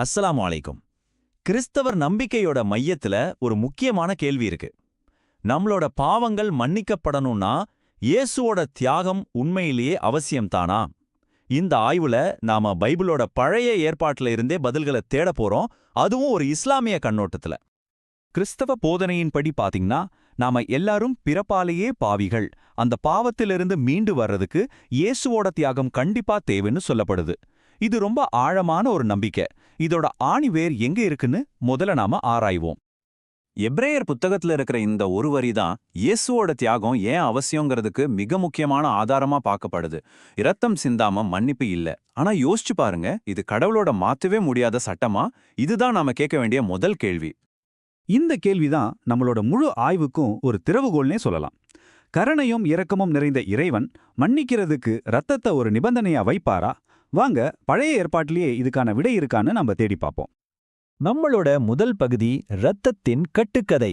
அஸ்ஸலாமு வலைக்கும் கிறிஸ்தவர் நம்பிக்கையோட மையத்துல ஒரு முக்கியமான கேள்வி இருக்கு. நம்மளோட பாவங்கள் மன்னிக்கப்படணும்னா இயேசுவோட தியாகம் உண்மையிலேயே அவசியம்தானா? இந்த ஆய்வுல நாம பைபிளோட பழைய ஏற்பாட்டுல இருந்தே பதில்களை தேட போறோம். அதுவும் ஒரு இஸ்லாமிய கண்ணோட்டத்துல. கிறிஸ்தவ போதனையின்படி பாத்தீங்கன்னா நாம எல்லாரும் பிறப்பாலேயே பாவிகள். அந்த பாவத்திலிருந்து மீண்டு வர்றதுக்கு இயேசுவோட தியாகம் கண்டிப்பா தேவைன்னு சொல்லப்படுது. இது ரொம்ப ஆழமான ஒரு நம்பிக்கை. இதோட ஆணிவேர் எங்க இருக்குன்னு முதல்ல நாம ஆராய்வோம். எப்ரேயர் புத்தகத்துல இருக்கிற இந்த ஒரு வரி தான் இயேசுவோட தியாகம் ஏன் அவசியங்கிறதுக்கு மிக முக்கியமான ஆதாரமா பார்க்கப்படுது. இரத்தம் சிந்தாம மன்னிப்பு இல்ல. ஆனா யோசிச்சு பாருங்க இது கடவுளோட மாத்தவே முடியாத சட்டமா? இதுதான் நாம கேட்க வேண்டிய முதல் கேள்வி. இந்த கேள்விதான் நம்மளோட முழு ஆய்வுக்கும் ஒரு திறவுகோல்னே சொல்லலாம். கருணையும் இரக்கமும் நிறைந்த இறைவன் மன்னிக்கிறதுக்கு ரத்தத்தை ஒரு நிபந்தனையா வைப்பாரா? வாங்க பழைய ஏற்பாட்டிலேயே இதுக்கான விடை இருக்கான்னு நம்ம தேடி பார்ப்போம். நம்மளோட முதல் பகுதி இரத்தத்தின் கட்டுக்கதை.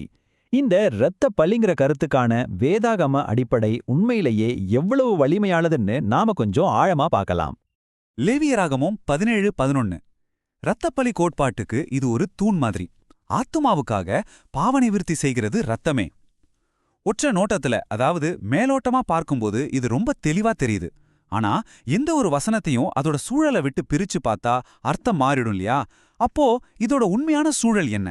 இந்த இரத்த பலிங்கிற கருத்துக்கான வேதாகம அடிப்படை உண்மையிலேயே எவ்வளவு வலிமையானதுன்னு நாம கொஞ்சம் ஆழமா பார்க்கலாம். லேவியராகமும் பதினேழு பதினொன்னு. இரத்தப்பலி கோட்பாட்டுக்கு இது ஒரு தூண் மாதிரி. ஆத்துமாவுக்காக பாவநிவிருத்தி செய்கிறது ரத்தமே ஒற்ற நோட்டத்துல அதாவது மேலோட்டமா பார்க்கும்போது இது ரொம்ப தெளிவா தெரியுது. ஆனா எந்த ஒரு வசனத்தையும் அதோட சூழலை விட்டு பிரிச்சு பார்த்தா அர்த்தம் மாறிடும் இல்லையா? அப்போ இதோட உண்மையான சூழல் என்ன?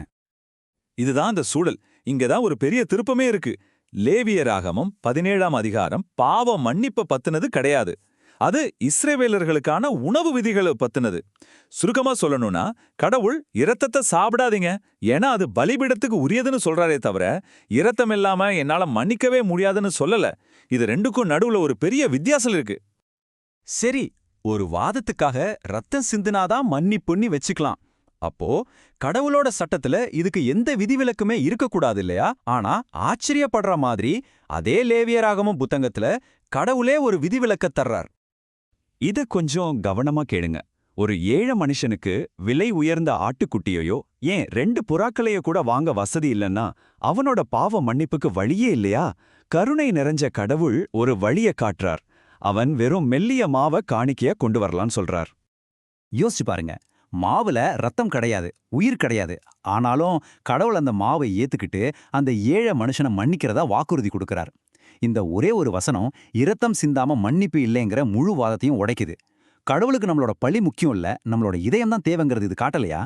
இதுதான் அந்த சூழல். இங்கதான் ஒரு பெரிய திருப்பமே இருக்கு. லேவியராகமம் பதினேழாம் அதிகாரம் பாவ மன்னிப்ப பத்துனது கிடையாது. அது இஸ்ரேவேலர்களுக்கான உணவு விதிகளை பத்துனது. சுருக்கமா சொல்லணும்னா கடவுள் இரத்தத்தை சாப்பிடாதீங்க. ஏன்னா அது பலிபீடத்துக்கு உரியதுன்னு சொல்றாரே தவிர இரத்தம் இல்லாம என்னால மன்னிக்கவே முடியாதுன்னு சொல்லல. இது ரெண்டுக்கும் நடுவுல ஒரு பெரிய வித்தியாசம் இருக்கு. சரி ஒரு வாதத்துக்காக ரத்தம் சிந்துனாதான் மன்னிப்புன்னு வச்சுக்கலாம். அப்போ கடவுளோட சட்டத்துல இதுக்கு எந்த விதிவிலக்குமே இருக்கக்கூடாது இல்லையா? ஆனா ஆச்சரியப்படுற மாதிரி அதே லேவியராகமும் புத்தகத்துல கடவுளே ஒரு விதிவிலக்க தர்றார். இத கொஞ்சம் கவனமா கேளுங்க. ஒரு ஏழை மனுஷனுக்கு விலை உயர்ந்த ஆட்டுக்குட்டியையோ ஏன் ரெண்டு புறாக்களையோ கூட வாங்க வசதி இல்லைன்னா அவனோட பாவ மன்னிப்புக்கு வழியே இல்லையா? கருணை நிறைஞ்ச கடவுள் ஒரு வழிய காட்டுறார். அவன் வெறும் மெல்லிய மாவை காணிக்கைய கொண்டு வரலான்னு சொல்றார். யோசிச்சு பாருங்க. மாவுல ரத்தம் கிடையாது உயிர் கிடையாது. ஆனாலும் கடவுள் அந்த மாவை ஏத்துக்கிட்டு அந்த ஏழை மனுஷனை மன்னிக்கிறதா வாக்குறுதி கொடுக்கிறார். இந்த ஒரே ஒரு வசனம் இரத்தம் சிந்தாம மன்னிப்பு இல்லைங்கிற முழு வாதத்தையும் உடைக்குது. கடவுளுக்கு நம்மளோட பழி முக்கியம் இல்ல நம்மளோட இதயம் தான் தேவைங்கிறது இது காட்டலையா?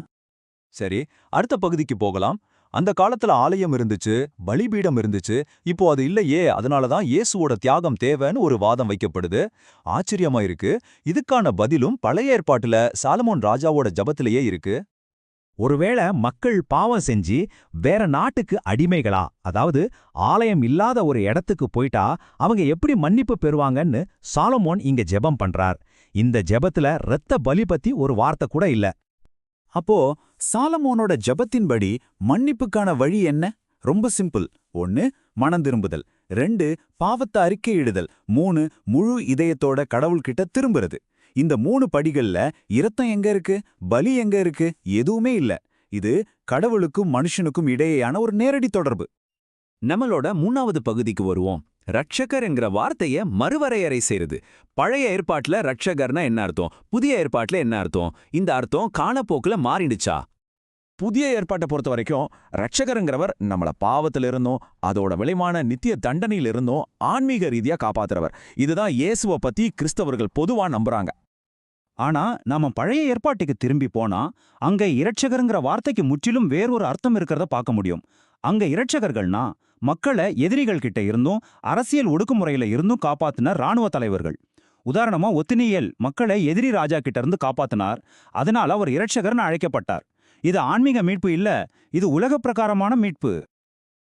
சரி அடுத்த பகுதிக்கு போகலாம். அந்த காலத்துல ஆலயம் இருந்துச்சு பலிபீடம் இருந்துச்சு இப்போ அது இல்லையே அதனால தான் இயேசுவோட தியாகம் தேவைன்னு ஒரு வாதம் வைக்கப்படுது. ஆச்சரியமா இருக்கு. இதுக்கான பதிலும் பழைய ஏற்பாட்டுல சாலமோன் ராஜாவோட ஜபத்திலேயே இருக்கு. ஒருவேளை மக்கள் பாவம் செஞ்சு வேற நாட்டுக்கு அடிமைகளா? அதாவது ஆலயம் இல்லாத ஒரு இடத்துக்கு போயிட்டா அவங்க எப்படி மன்னிப்பு பெறுவாங்கன்னு சாலமோன் இங்க ஜெபம் பண்றார். இந்த ஜெபத்துல இரத்த பலி பத்தி ஒரு வார்த்தை கூட இல்ல. அப்போ சாலமோனோட ஜபத்தின்படி மன்னிப்புக்கான வழி என்ன? ரொம்ப சிம்பிள். ஒன்னு மனம் திரும்புதல். ரெண்டு பாவத்தை அறிக்கையிடுதல். மூணு முழு இதயத்தோட கடவுள்கிட்ட திரும்புறது. இந்த மூணு படிகள்ல இரத்தம் எங்க இருக்கு? பலி எங்க இருக்கு? எதுவுமே இல்ல. இது கடவுளுக்கும் மனுஷனுக்கும் இடையேயான ஒரு நேரடி தொடர்பு. நம்மளோட மூணாவது பகுதிக்கு வருவோம். ரட்சகர் என்கிற வார்த்தைய மறுவரையறை செய்யுது பழைய ஏற்பாட்டுல ரட்சகர்னா என்ன அர்த்தம்? புதிய ஏற்பாட்டுல என்ன அர்த்தம்? இந்த அர்த்தம் காலப்போக்குல மாறிடுச்சா? புதிய ஏற்பாட்டை பொறுத்த வரைக்கும் ரட்சகருங்கிறவர் நம்மள பாவத்துல இருந்தோம் அதோட விளைவான நித்திய தண்டனையில இருந்தோம் ஆன்மீக ரீதியா காப்பாத்துறவர். இதுதான் இயேசுவை பத்தி கிறிஸ்தவர்கள் பொதுவா நம்புறாங்க. ஆனா நாம பழைய ஏற்பாட்டுக்கு திரும்பி போனா அங்க இரட்சகருங்கிற வார்த்தைக்கு முற்றிலும் வேறொரு அர்த்தம் இருக்கிறத பார்க்க முடியும். அங்க இரட்சகர்கள்னா மக்களை எதிரிகள் கிட்ட இருந்தும் அரசியல் ஒடுக்குமுறையில இருந்தும் காப்பாத்தின ராணுவ தலைவர்கள். உதாரணமா ஒத்தினியல் மக்களை எதிரி ராஜா கிட்ட இருந்து காப்பாத்தினார். அதனால அவர் இரட்சகர்னு அழைக்கப்பட்டார். இது ஆன்மீக மீட்பு இல்ல இது உலக பிரகாரமான மீட்பு.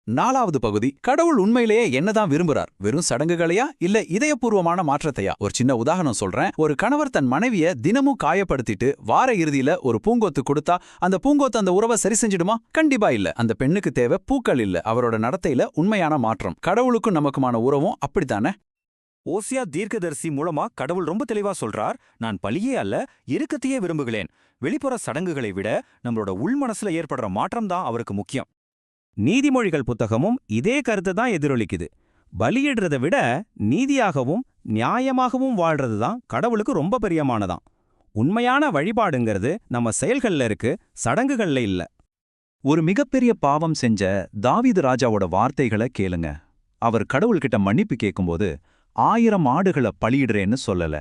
நாலாவது பகுதி கடவுள் உண்மையிலேயே என்னதான் விரும்புறார்? வெறும் சடங்குகளையா? இல்ல இதயபூர்வமான மாற்றத்தையா? ஒரு சின்ன உதாரணம் சொல்றேன். ஒரு கணவர் தன் மனைவிய தினமும் காயப்படுத்திட்டு வார இறுதியில ஒரு பூங்கொத்து கொடுத்தா அந்த பூங்கொத்து அந்த உறவை சரி செஞ்சிடுமா? கண்டிப்பா இல்ல. அந்த பெண்ணுக்கு தேவை பூக்கள் இல்ல. அவரோட நடத்தையில உண்மையான மாற்றம். கடவுளுக்கும் நமக்குமான உறவும் அப்படித்தானே? ஓசியா தீர்க்கதரிசி மூலமா கடவுள் ரொம்ப தெளிவா சொல்றார் நான் பழியே அல்ல இறுக்கத்தையே விரும்புகிறேன். வெளிப்புற சடங்குகளை விட நம்மளோட உள்மனசுல ஏற்படுற மாற்றம் தான் அவருக்கு முக்கியம். நீதிமொழிகள் புத்தகமும் இதே கருத்தை தான் எதிரொலிக்குது. பலியிடுறதை விட நீதியாகவும் நியாயமாகவும் வாழ்றது தான் கடவுளுக்கு ரொம்ப பிரியமானதாம். உண்மையான வழிபாடுங்கிறது நம்ம செயல்கள்ல இருக்கு சடங்குகள்ல இல்ல. ஒரு மிகப்பெரிய பாவம் செஞ்ச தாவீது ராஜாவோட வார்த்தைகளை கேளுங்க. அவர் கடவுள்கிட்ட மன்னிப்பு கேட்கும்போது ஆயிரம் ஆடுகளை பலியிடுறேன்னு சொல்லல.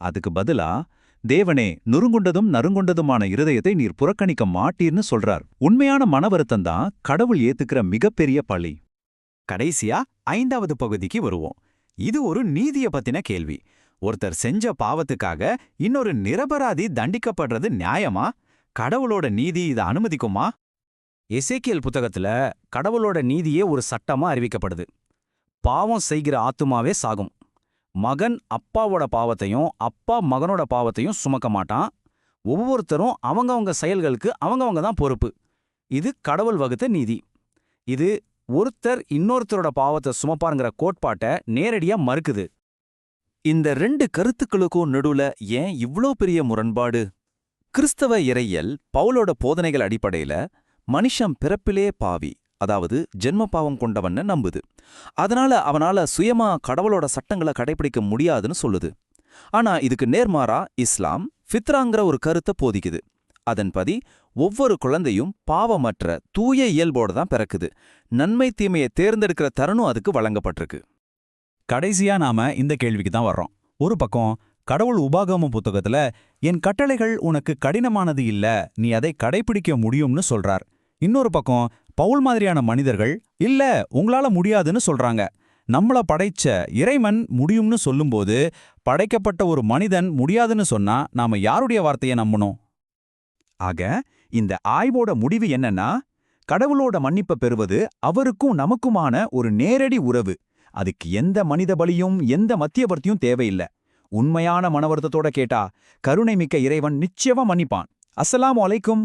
அதுக்கு பதிலா தேவனே நொறுங்குண்டதும் நறுங்குண்டதுமான இருதயத்தை நீர் புறக்கணிக்க மாட்டீர்னு சொல்றார். உண்மையான மனவருத்தம் தான் கடவுள் ஏத்துக்கிற மிகப்பெரிய பழி. கடைசியா ஐந்தாவது பகுதிக்கு வருவோம். இது ஒரு நீதிய பத்தின கேள்வி. ஒருத்தர் செஞ்ச பாவத்துக்காக இன்னொரு நிரபராதி தண்டிக்கப்படுறது நியாயமா? கடவுளோட நீதி இதை அனுமதிக்குமா? எசேக்கியல் புத்தகத்துல கடவுளோட நீதியே ஒரு சட்டமா அறிவிக்கப்படுது. பாவம் செய்கிற ஆத்துமாவே சாகும். மகன் அப்பாவோட பாவத்தையும் அப்பா மகனோட பாவத்தையும் சுமக்க மாட்டான். ஒவ்வொருத்தரும் அவங்கவங்க செயல்களுக்கு அவங்கவங்க தான் பொறுப்பு. இது கடவுள் வகுத்த நீதி. இது ஒருத்தர் இன்னொருத்தரோட பாவத்தை சுமப்பாருங்கிற கோட்பாட்டை நேரடியா மறுக்குது. இந்த ரெண்டு கருத்துக்களுக்கும் நடுவுல ஏன் இவ்ளோ பெரிய முரண்பாடு? கிறிஸ்தவ இறையல் பவுலோட போதனைகள் அடிப்படையில மனுஷன் பிறப்பிலே பாவி. அதாவது ஜென்ம பாவம் கொண்டவன்னு நம்புது. அதனால அவனால சுயமா கடவுளோட சட்டங்களை கடைபிடிக்க முடியாதுன்னு சொல்லுது. ஆனா இதுக்கு நேர்மாறா இஸ்லாம் ஃபித்ராங்கிற ஒரு கருத்தை போதிக்குது. அதன்படி ஒவ்வொரு குழந்தையும் பாவமற்ற தூய இயல்போட தான் பிறக்குது. நன்மை தீமையை தேர்ந்தெடுக்கிற தருணம் அதுக்கு வழங்கப்பட்டிருக்கு. கடைசியா நாம இந்த கேள்விக்கு தான் வர்றோம். ஒரு பக்கம் கடவுள் உபாகம புத்தகத்துல என் கட்டளைகள் உனக்கு கடினமானது இல்ல நீ அதை கடைபிடிக்க முடியும்னு சொல்றார். இன்னொரு பக்கம் பவுல் மாதிரியான மனிதர்கள் இல்ல உங்களால முடியாதுன்னு சொல்றாங்க. நம்மள படைச்ச இறைமன் முடியும்னு சொல்லும்போது படைக்கப்பட்ட ஒரு மனிதன் முடியாதுன்னு சொன்னா நாம யாருடைய வார்த்தையை நம்பணும்? ஆக இந்த ஆய்வோட முடிவு என்னன்னா கடவுளோட மன்னிப்பை பெறுவது அவருக்கும் நமக்குமான ஒரு நேரடி உறவு. அதுக்கு எந்த மனித பலியும் எந்த மத்தியவர்த்தியும் தேவையில்ல. உண்மையான மனவருத்தத்தோட கேட்டா கருணை மிக்க இறைவன் நிச்சயமா மன்னிப்பான். அஸ்ஸலாமு அலைக்கும்.